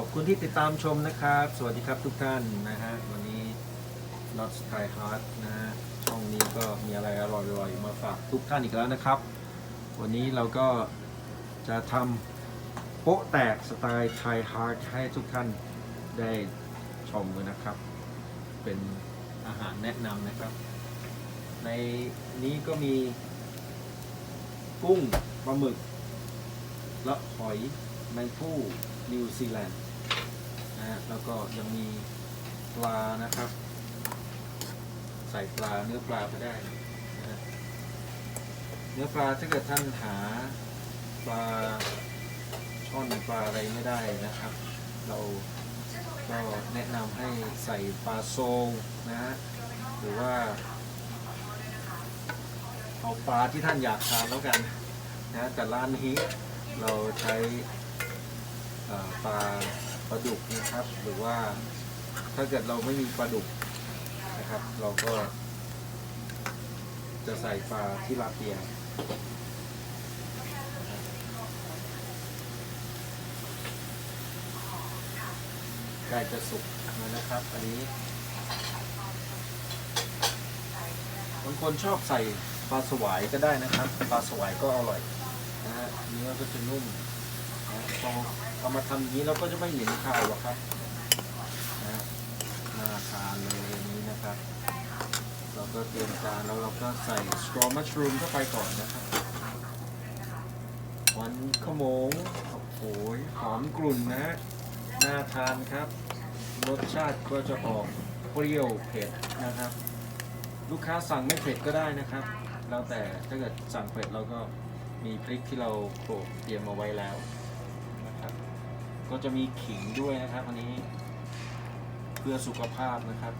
ขอบคุณที่ติดตามชมนะครับ สวัสดีครับทุกท่านนะฮะ วันนี้ Not Sky Heart นะฮะ ช่องนี้ก็มีอะไรอร่อยๆ มาฝากทุกท่านอีกแล้วนะครับ วันนี้เราก็จะทำโป๊ะแตกสไตล์ไทยฮาร์ดให้ทุกท่านได้ชมกันนะครับ เป็นอาหารแนะนำนะครับ ในนี้ก็มี กุ้งปลาหมึกและหอยแมงผู้นิวซีแลนด์ นะฮะแล้วก็ยังมีปลานะครับ ใส่ปลาเนื้อปลาไปได้นะเนื้อปลาถ้าเกิดท่านหาปลาช่อนปลาอะไรไม่ได้นะครับ เราก็แนะนำให้ใส่ปลาโซงนะฮะหรือว่า เอาปลาที่ท่านอยากทานแล้วกันนะแต่ร้านนี้เราใช้ปลา ปลาดุกนะครับ หรือว่าถ้าเกิดเราไม่มีปลาดุกนะครับ เราก็ จะใส่ปลาที่ลาเตียใกล้จะสุกแล้วนะครับ อันนี้บางคนชอบใส่ปลาสวายก็ได้นะครับ ปลาสวายก็อร่อยนะฮะเนื้อก็จะนุ่มนะพอ เอามาทำอย่างนี้เราก็จะไม่เหม็นคาวหรอกครับนะน่าทานเลยอันนี้นะครับ เราก็เตรียมจานแล้วเราก็ใส่สตรอมัชรูมเข้าไปก่อนนะครับวันขโมงโอ้โหหอมกลุ่นนะฮะน่าทานครับ รสชาติก็จะออกเปรี้ยวเผ็ดนะครับ ลูกค้าสั่งไม่เผ็ดก็ได้นะครับ แล้วแต่ถ้าเกิดสั่งเผ็ดเราก็มีพริกที่เราโขลกเตรียมมาไว้แล้ว ก็จะมีขิงด้วยนะครับอันนี้ เพื่อสุขภาพนะครับ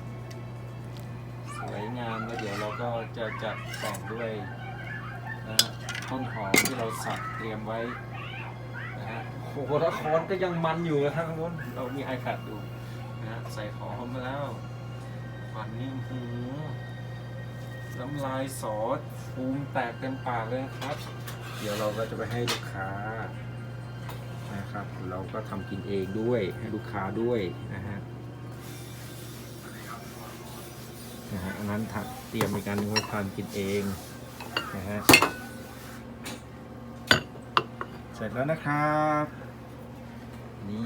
สวยงามแล้วเดี๋ยวเราก็จะจัดแต่งด้วยนะฮะต้นหอมที่เราสับเตรียมไว้นะฮะโอ้โหละครก็ยังมันอยู่นะครับทุกคนเรามี iPad ดูนะฮะใส่หอมมาแล้วควันนี่อื้อหือน้ำลายสอดฟูมแตกเต็มปากเลยครับ เดี๋ยวเราก็จะไปให้ลูกค้า เราก็ทำกินเองด้วยให้ลูกค้าด้วยนะฮะนะฮะอันนั้นเตรียมในการไว้ทานกินเองนะฮะเสร็จแล้วนะครับนนี้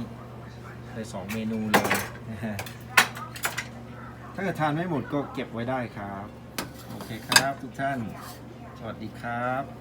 ได้สองเมนูเลยนะฮะถ้าเกิดทานไม่หมดก็เก็บไว้ได้ครับ โอเคครับทุกท่าน สวัสดีครับ